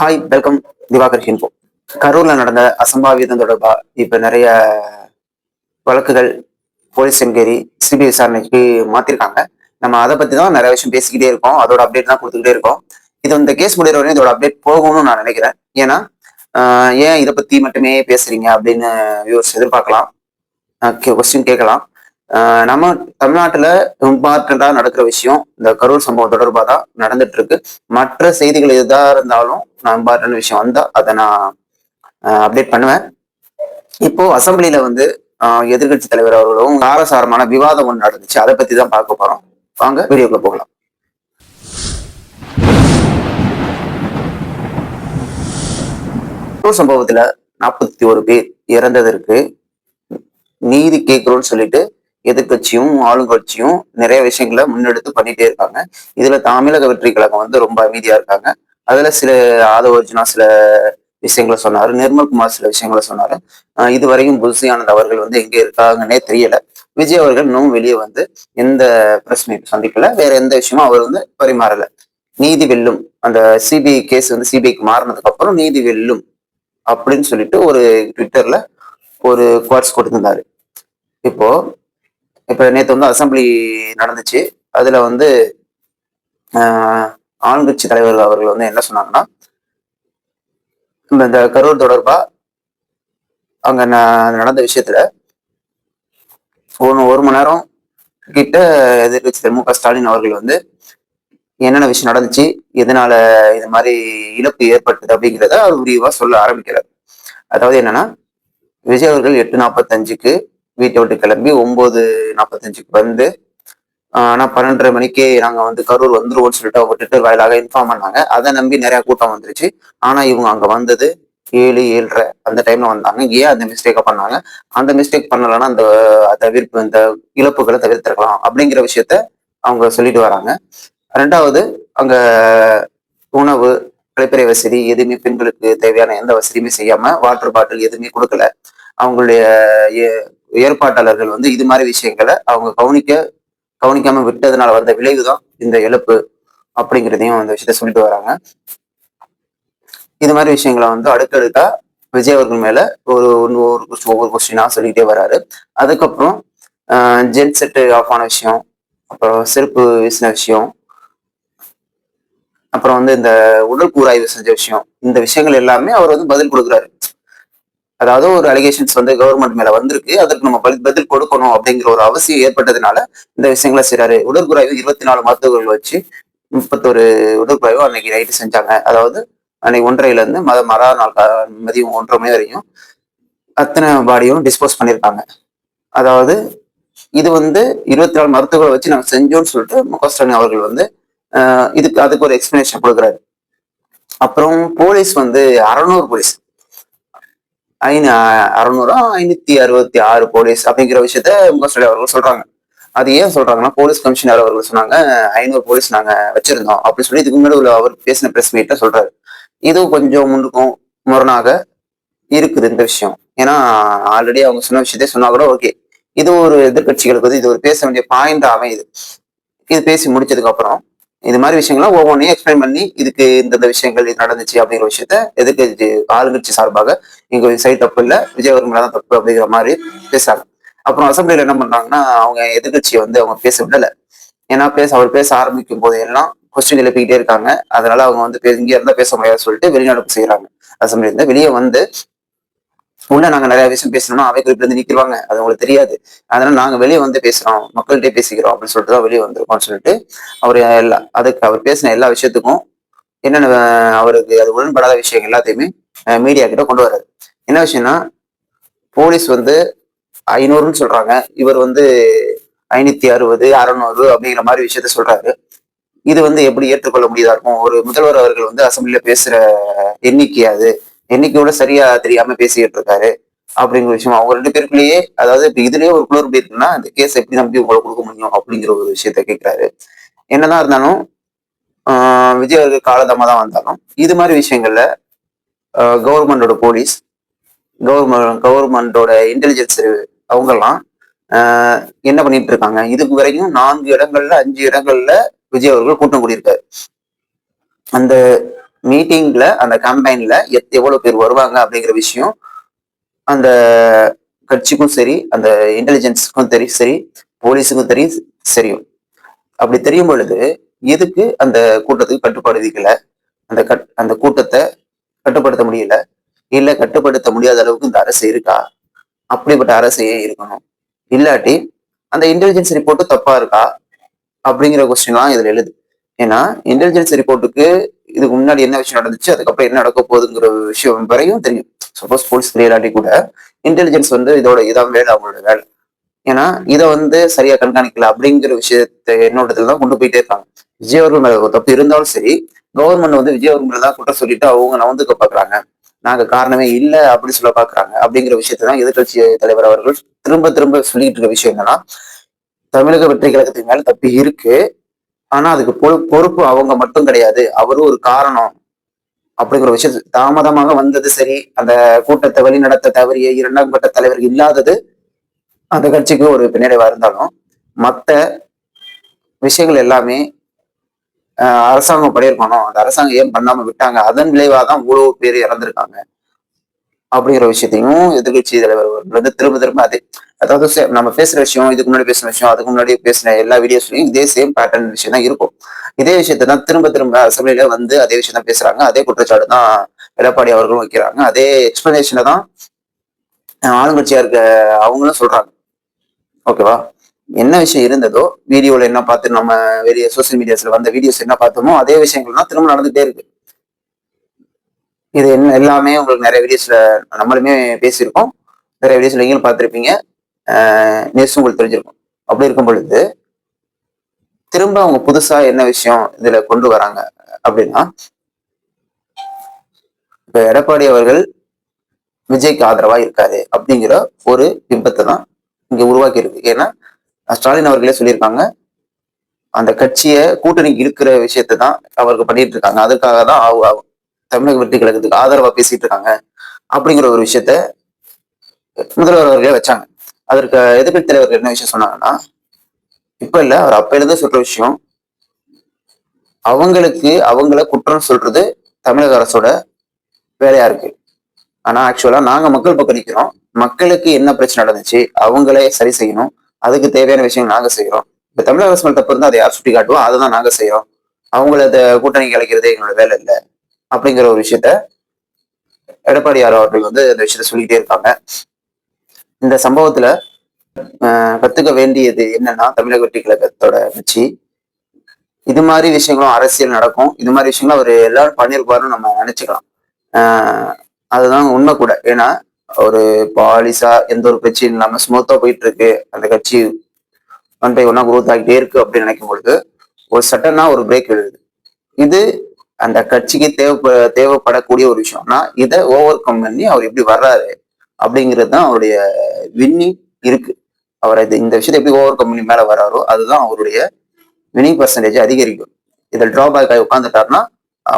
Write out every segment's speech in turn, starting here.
Hi welcome Diwakar ஹின்போ. கரூர்ல நடந்த அசம்பாவிதம் தொடர்பா இப்ப நிறைய வழக்குகள் போலீஸ் என்கொயரி சிபிஐ விசாரணைக்கு மாத்திருக்காங்க. நம்ம அதை பத்தி தான் நிறைய விஷயம் பேசிக்கிட்டே இருக்கோம். அதோட அப்டேட் தான் கொடுத்துக்கிட்டே இருக்கோம். இது இந்த கேஸ் முடிகிற வரையும் இதோட அப்டேட் போகும்னு நான் நினைக்கிறேன். ஏன்னா ஏன் இதை பத்தி மட்டுமே பேசுறீங்க அப்படின்னு வியூவர்ஸ் எதிர்பார்க்கலாம். கொஸ்டின் கேட்கலாம். நம்ம தமிழ்நாட்டுல இம்பார்ட்டண்டா நடக்கிற விஷயம் இந்த கரூர் சம்பவம் தொடர்பாக தான் நடந்துட்டு இருக்கு மற்ற செய்திகள் எதா இருந்தாலும் நான் இம்பார்ட்டன்ட் விஷயம் வந்தா அதை நான் அப்டேட் பண்ணுவேன். இப்போ அசம்பிளில வந்து எதிர்கட்சி தலைவர் அவர்களும் காரசாரமான விவாதம் ஒன்று நடந்துச்சு. அதை பத்தி தான் பார்க்க போறோம். வாங்க வீடியோக்குள்ள போகலாம். சம்பவத்துல நாற்பத்தி ஒரு பேர் இறந்ததற்கு நீதி கேட்கிறோம்னு சொல்லிட்டு எதிர்கட்சியும் ஆளுங்கட்சியும் நிறைய விஷயங்களை முன்னெடுத்து பண்ணிட்டே இருக்காங்க. இதுல தமிழக வெற்றி கழகம் வந்து ரொம்ப அமைதியா இருக்காங்க. அதுல சில ஆதவ அர்ஜுனா சில விஷயங்களை சொன்னாரு நிர்மல்குமார் சில விஷயங்களை சொன்னாரு. இதுவரையும் புல்சி ஆனந்த் அவர்கள் வந்து எங்க இருக்காங்கன்னே தெரியல. விஜய் அவர்கள் இன்னும் வெளியே வந்து எந்த பிரஸ் மீட் சந்திக்கல. வேற எந்த விஷயமும் அவர் வந்து பரிமாறல. நீதி வெல்லும் அந்த சிபிஐ கேஸ் வந்து சிபிஐக்கு மாறினதுக்கு அப்புறம் நீதி வெல்லும் அப்படின்னு சொல்லிட்டு ஒரு ட்விட்டர்ல ஒரு குவாட்ஸ் கொடுத்திருந்தாரு. இப்போ இப்ப நேத்து வந்து அசம்பிளி நடந்துச்சு. அதுல வந்து ஆளுங்கட்சி தலைவர் அவர்கள் வந்து என்ன சொன்னாங்கன்னா இந்த- கரூர் தொடர்பா அங்க நடந்த விஷயத்துல ஒரு ஒரு மணி நேரம் கிட்ட எதிர்கட்சி தலைவர் மு க ஸ்டாலின் அவர்கள் வந்து என்னென்ன விஷயம் நடந்துச்சு எதனால இது மாதிரி இழப்பு ஏற்பட்டது அப்படிங்கிறத அவர் விரிவா சொல்ல ஆரம்பிக்கிறார். அதாவது என்னன்னா விஜய் அவர்கள் எட்டு நாற்பத்தஞ்சுக்கு வீட்டை விட்டு கிளம்பி ஒன்பது நாற்பத்தஞ்சுக்கு வந்து ஆனால் ஆனா பன்னெண்டரை மணிக்கே நாங்க வந்து கரூர் வந்துருவோம்னு சொல்லிட்டு அவங்க ட்விட்டர் வாயிலாக இன்ஃபார்ம் பண்ணாங்க. அதை நம்பி நிறைய கூட்டம் வந்துருச்சு. ஆனா இவங்க அங்க வந்தது ஏழு ஏழரை அந்த டைம்ல வந்தாங்க. ஏன் அந்த மிஸ்டேக்கை பண்ணாங்க? அந்த மிஸ்டேக் பண்ணலன்னா அந்த தவிர்ப்பு இந்த இழப்புகளை தவிர்த்திருக்கலாம் அப்படிங்கிற விஷயத்த அவங்க சொல்லிட்டு வராங்க. ரெண்டாவது அங்க உணவு கழிப்பறை வசதி எதுவுமே பெண்களுக்கு தேவையான எந்த வசதியுமே செய்யாம வாட்டர் பாட்டில் எதுவுமே கொடுக்கல. அவங்களுடைய ஏ- ஏற்பாட்டாளர்கள் வந்து இது மாதிரி விஷயங்களை அவங்க கவனிக்க கவனிக்காம விட்டதுனால வந்த விளைவுதான் இந்த இழப்பு அப்படிங்கிறதையும் அந்த விஷயத்த சொல்லிட்டு வராங்க. இது மாதிரி விஷயங்களை வந்து அடுக்கடுக்கா விஜய் அவர்கள் மேல ஒரு ஒன்று ஒரு ஒவ்வொரு கொஸ்டினா சொல்லிட்டே வராரு. அதுக்கப்புறம் ஜென் செட்டு ஆஃப் ஆன விஷயம் அப்புறம் செருப்பு வீசின விஷயம் அப்புறம் வந்து இந்த உடல் கூராய்வு செஞ்ச விஷயம் இந்த விஷயங்கள் எல்லாமே அவர் வந்து பதில் கொடுக்குறாரு. அதாவது ஒரு அலிகேஷன்ஸ் வந்து கவர்மெண்ட் மேல வந்திருக்கு அதற்கு நம்ம பதில் பதில் கொடுக்கணும் அப்படிங்கிற ஒரு அவசியம் ஏற்பட்டதுனால இந்த விஷயங்களை செய்றாரு. உடற்குறாய்வு இருபத்தி நாலு மருத்துவர்கள் வச்சு முப்பத்தொரு உடற்குறாய்வு அன்னைக்கு நைட்டு செஞ்சாங்க. அதாவது அன்னைக்கு ஒன்றரைல இருந்து மத மறா நாள் மதியம் ஒன்றரை மணி வரையும் அத்தனை பாடியும் டிஸ்போஸ் பண்ணியிருக்காங்க. அதாவது இது வந்து இருபத்தி நாலு மருத்துவர்களை வச்சு நாங்கள் செஞ்சோம்னு சொல்லிட்டு மு ஸ்டாலின் அவர்கள் வந்து இதுக்கு அதுக்கு ஒரு எக்ஸ்பிளனேஷன் கொடுக்குறாரு. அப்புறம் போலீஸ் வந்து அறநூறு போலீஸ் ஐநூ அறுநூறா ஐநூத்தி அறுபத்தி ஆறு போலீஸ் அப்படிங்கிற விஷயத்த முகஸ்டாலி அவர்கள் சொல்றாங்க. அது ஏன் சொல்றாங்கன்னா போலீஸ் கமிஷனர் அவர்கள் சொன்னாங்க ஐநூறு போலீஸ் நாங்க வச்சிருந்தோம் அப்படின்னு சொல்லி இதுக்கு முன்னாடி உள்ள அவர் பேசின பிரஸ் மீட்ல சொல்றாரு. இது கொஞ்சம் முன்னுக்கும் முரணாக இருக்குது இந்த விஷயம். ஏன்னா ஆல்ரெடி அவங்க சொன்ன விஷயத்தே சொன்னா கூட ஓகே இது ஒரு எதிர்கட்சிகளுக்கு வந்து இது ஒரு பேச வேண்டிய பாயிண்ட் அமையுது இது பேசி முடிச்சதுக்கு அப்புறம் இது மாதிரி விஷயங்கள்லாம் ஒவ்வொன்றையும் எக்ஸ்பிளைன் பண்ணி இதுக்கு இந்தந்த விஷயங்கள் இது நடந்துச்சு அப்படிங்கிற விஷயத்த எதுக்கு ஆளுங்கட்சி சார்பாக இங்க சைட் தப்பு இல்லை விஜய் தான் தப்பு அப்படிங்கிற மாதிரி பேசுறாங்க. அப்புறம் அசம்பிளியில என்ன பண்றாங்கன்னா அவங்க எதிர்கட்சியை வந்து அவங்க பேச விடல. ஏன்னா பேச அவர் பேச ஆரம்பிக்கும் போது எல்லாம் கொஸ்டின் எழுப்பிக்கிட்டே இருக்காங்க. அதனால அவங்க வந்து இங்கே இருந்தா பேச முடியாதுன்னு சொல்லிட்டு வெளிநடப்பு செய்யறாங்க. அசம்பிளி இருந்து வெளியே வந்து உள்ள நாங்க நிறைய விஷயம் பேசணும்னா அவை குறிப்பில இருந்து நிக்கிடுவாங்க. அது உங்களுக்கு தெரியாது. அதனால நாங்க வெளியே வந்து பேசுறோம். மக்கள்கிட்டே பேசிக்கிறோம் அப்படின்னு சொல்லிட்டு தான் வெளியே வந்திருக்கோம்னு சொல்லிட்டு அவர் எல்லா அதுக்கு அவர் பேசின எல்லா விஷயத்துக்கும் என்னென்ன அவருக்கு அது உடன்படாத விஷயம் எல்லாத்தையுமே மீடியா கிட்ட கொண்டு வர்றாரு. என்ன விஷயம்னா போலீஸ் வந்து ஐநூறுன்னு சொல்றாங்க. இவர் வந்து ஐநூத்தி அறுபது அறநூறு அப்படிங்கிற மாதிரி விஷயத்த சொல்றாரு. இது வந்து எப்படி ஏற்றுக்கொள்ள முடியாதா இருக்கும்? ஒரு முதல்வர் அவர்கள் வந்து அசம்பிளில பேசுற எண்ணிக்கை அது. எண்ணிக்கையோட சரியா தெரியாம பேசிக்கிட்டு இருக்காரு அப்படிங்கிற விஷயம். அவங்க ரெண்டு பேருக்குள்ளேயே அதாவது இப்ப இதுலயே ஒரு குளறுபடி இருக்குன்னா இந்த கேஸ் எப்படி நம்பி உங்களை கொடுக்க முடியும் அப்படிங்கிற ஒரு விஷயத்த கேட்கிறாரு என்னதான் இருந்தாலும் விஜய் அவர்கள் காலதாமதம் வந்தாலும் இது மாதிரி விஷயங்கள்ல கவர்மெண்டோட போலீஸ் கவர்மெண்ட் கவர்மெண்டோட இன்டெலிஜென்ஸ் அவங்கெல்லாம் என்ன பண்ணிட்டு இருக்காங்க? இதுக்கு வரைக்கும் நான்கு இடங்கள்ல அஞ்சு இடங்கள்ல விஜய் அவர்கள் கூட்டம் கூடியிருக்காரு. அந்த மீட்டிங்ல அந்த கம்பெனில எவ்வளவு பேர் வருவாங்க அப்படிங்கிற விஷயம் அந்த கட்சிக்கும் சரி அந்த இன்டெலிஜென்ஸுக்கும் தெரியும் சரி போலீஸுக்கும் தெரியும். அப்படி தெரியும் பொழுது எதுக்கு அந்த கூட்டத்துக்கு கட்டுப்பாடு விதிக்கல? அந்த கட் அந்த கூட்டத்தை கட்டுப்படுத்த முடியல? இல்லை கட்டுப்படுத்த முடியாத அளவுக்கு இந்த அரசு இருக்கா? அப்படிப்பட்ட அரசையே இருக்கணும். இல்லாட்டி அந்த இன்டெலிஜென்ஸ் ரிப்போர்ட்டு தப்பா இருக்கா? அப்படிங்கிற கொஸ்டின்லாம் இதில் எழுது. ஏன்னா இன்டெலிஜென்ஸ் ரிப்போர்ட்டுக்கு இதுக்கு முன்னாடி என்ன விஷயம் நடந்துச்சு அதுக்கப்புறம் என்ன நடக்க போகுதுங்கிற விஷயம் வரையும் தெரியும். சப்போஸ் போலீஸ் தெரியலாட்டி கூட இன்டெலிஜென்ஸ் வந்து இதோட இதான் வேலை அவங்களோட வேலை. ஏன்னா இதை வந்து சரியா கண்காணிக்கல அப்படிங்கிற விஷயத்தை என்னோடத்துல தான் கொண்டு போயிட்டே இருக்காங்க. விஜய் அவர்கள் மேல தப்பு இருந்தாலும் சரி கவர்மெண்ட் வந்து விஜய் அவர்கள் மேல தான் குற்றம் சொல்லிட்டு அவங்க நவந்துக்க பாக்குறாங்க. நாங்க காரணமே இல்ல அப்படின்னு சொல்ல பாக்குறாங்க. அப்படிங்கிற விஷயத்தை தான் எதிர்கட்சி தலைவர் அவர்கள் திரும்ப திரும்ப சொல்லிட்டு இருக்க விஷயம் என்னன்னா தமிழக வெற்றி கழகத்துக்கு மேல தப்பு இருக்கு. ஆனா அதுக்கு பொறு- பொறுப்பு அவங்க மட்டும் கிடையாது. அவரும் ஒரு காரணம். அப்படிங்கிற விஷயம் தாமதமாக வந்தது சரி. அந்த கூட்டத்தை வழிநடத்த தவறிய இரண்டாம் கட்ட தலைவர் இல்லாதது அந்த கட்சிக்கு ஒரு பின்னடைவா இருந்தாலும் மற்ற விஷயங்கள் எல்லாமே அரசாங்கம் பண்ணியிருக்கணும். அந்த அரசாங்கம் ஏன் பண்ணாம விட்டாங்க? அதன் விளைவாக தான் இவ்வளவு பேர் இறந்திருக்காங்க. அப்படிங்கிற விஷயத்தையும் எதிர்கட்சி தலைவர் வந்து திரும்ப திரும்ப அதே அதாவது நம்ம பேசுற விஷயம் இதுக்கு முன்னாடி பேசுன விஷயம் அதுக்கு முன்னாடி பேசின எல்லா வீடியோஸ்லயும் இதே சேம் பேட்டர்ன் விஷயம் தான் இருக்கும். இதே விஷயத்தை தான் திரும்ப திரும்ப அசம்பிளில வந்து அதே விஷயம் தான் பேசுறாங்க. அதே குற்றச்சாட்டு தான் எடப்பாடி அவர்களும் வைக்கிறாங்க. அதே எக்ஸ்பிளனேஷனை தான் ஆளுங்கட்சியா இருக்க அவங்களும் சொல்றாங்க. ஓகேவா என்ன விஷயம் இருந்ததோ வீடியோல என்ன பார்த்து நம்ம வெளியே சோசியல் மீடியாஸ்ல வந்த வீடியோஸ் என்ன பார்த்தோமோ அதே விஷயங்கள்லாம் திரும்ப நடந்துகிட்டே இருக்கு. இது என்ன எல்லாமே உங்களுக்கு நிறைய வீடியோஸ்ல நம்மளுமே பேசியிருக்கோம். நிறைய வீடியோஸ்ல நீங்களும் பார்த்துருப்பீங்க. நியூஸ் உங்களுக்கு தெரிஞ்சிருக்கும். அப்படி இருக்கும் பொழுது திரும்ப அவங்க புதுசா என்ன விஷயம் இதுல கொண்டு வராங்க அப்படின்னா இப்ப எடப்பாடி அவர்கள் விஜய்க்கு ஆதரவா இருக்காரு அப்படிங்கிற ஒரு பிம்பத்தை தான் இங்க உருவாக்கி இருக்கு. ஏன்னா ஸ்டாலின் அவர்களே சொல்லியிருக்காங்க அந்த கட்சியை கூட்டணிக்கு இருக்கிற விஷயத்தை தான் அவருக்கு பண்ணிட்டு இருக்காங்க. அதுக்காக தான் ஆகும் ஆகும். தமிழக வெற்றி கழகத்துக்கு ஆதரவா பேசிட்டு இருக்காங்க அப்படிங்கிற ஒரு விஷயத்த முதல்வர் அவர்களே வச்சாங்க. அதற்கு எதிர்க்கட்சி தலைவர்கள் என்ன விஷயம் சொன்னாங்கன்னா இப்ப இல்ல அவர் அப்ப இருந்து சொல்ற விஷயம் அவங்களுக்கு அவங்கள குற்றம் சொல்றது தமிழக அரசோட வேலையா இருக்கு. ஆனா ஆக்சுவலா நாங்க மக்கள் பக்கம் நிக்கிறோம். மக்களுக்கு என்ன பிரச்சனை நடந்துச்சு அவங்களே சரி செய்யணும். அதுக்கு தேவையான விஷயம் நாங்க செய்யறோம் இப்ப தமிழக அரசு தப்பு இருந்தா அதை யார் சுட்டி காட்டுவோம் அதை தான் நாங்க செய்யறோம் அவங்கள கூட்டணி கலைக்கிறது எங்களோட வேலை இல்லை. அப்படிங்கிற ஒரு விஷயத்த எடப்பாடியார் அவர்கள் வந்து அந்த விஷயத்த சொல்லிட்டே இருக்காங்க. இந்த சம்பவத்துல கத்துக்க வேண்டியது என்னன்னா தமிழக வெற்றி கழகத்தோட கட்சி இது மாதிரி விஷயங்களும் அரசியல் நடக்கும். இது மாதிரி விஷயங்களும் அவர் எல்லாரும் பண்ணியிருப்பாருன்னு நம்ம நினைச்சுக்கலாம். ஆஹ், அதுதான் உண்மை கூட. ஏன்னா ஒரு பாலிசா எந்த ஒரு பிரச்சனையும் இல்லாம ஸ்மூத்தா போயிட்டு இருக்கு அந்த கட்சி ஒன் பை ஒன்னா குரோத் ஆகிட்டே இருக்கு அப்படின்னு நினைக்கும் பொழுது ஒரு சட்டனா ஒரு பிரேக் எழுது. இது அந்த கட்சிக்கு தேவைப்ப தேவைப்படக்கூடிய ஒரு விஷயம்னா இதை ஓவர் கம் பண்ணி அவர் எப்படி வர்றாரு அப்படிங்கிறது தான் அவருடைய வின்னிங் இருக்கு. அவர் இது இந்த விஷயத்தை எப்படி ஓவர் கம் பண்ணி மேலே வர்றாரோ அதுதான் அவருடைய வினிங் பர்சன்டேஜ் அதிகரிக்கும். இதில் டிராபேக் ஆகி உட்காந்துட்டாருன்னா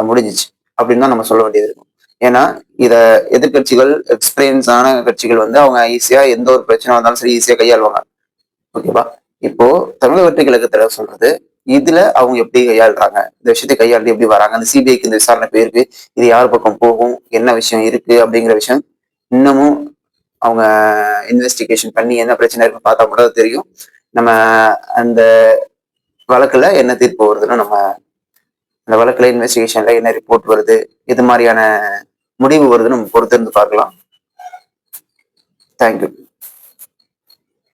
முடிஞ்சிச்சு அப்படின்னு தான் நம்ம சொல்ல வேண்டியது இருக்கும். ஏன்னா இதை எதிர்க்கட்சிகள் எக்ஸ்பீரியன்ஸ் ஆன கட்சிகள் வந்து அவங்க ஈஸியா எந்த ஒரு பிரச்சனை வந்தாலும் சரி ஈஸியா கையாளுவாங்க. ஓகேவா? இப்போ தமிழக வெற்றி கழகத்துல சொல்றது இதுல அவங்க எப்படி கையாளுறாங்க? இந்த விஷயத்தை கையாண்டு எப்படி வராங்க? அந்த சிபிஐக்கு இந்த விசாரணை போயிருக்கு. இது யார் பக்கம் போகும்? என்ன விஷயம் இருக்கு? அப்படிங்கிற விஷயம் இன்னமும் அவங்க இன்வெஸ்டிகேஷன் பண்ணி என்ன பிரச்சனை இருக்குன்னு பார்த்தா மட்டும் தெரியும். நம்ம அந்த வழக்குல என்ன தீர்ப்பு வருதுன்னு நம்ம அந்த வழக்குல இன்வெஸ்டிகேஷன்ல என்ன ரிப்போர்ட் வருது? இது மாதிரியான முடிவு வருதுன்னு நம்ம பொறுத்திருந்து பார்க்கலாம். தேங்க்யூ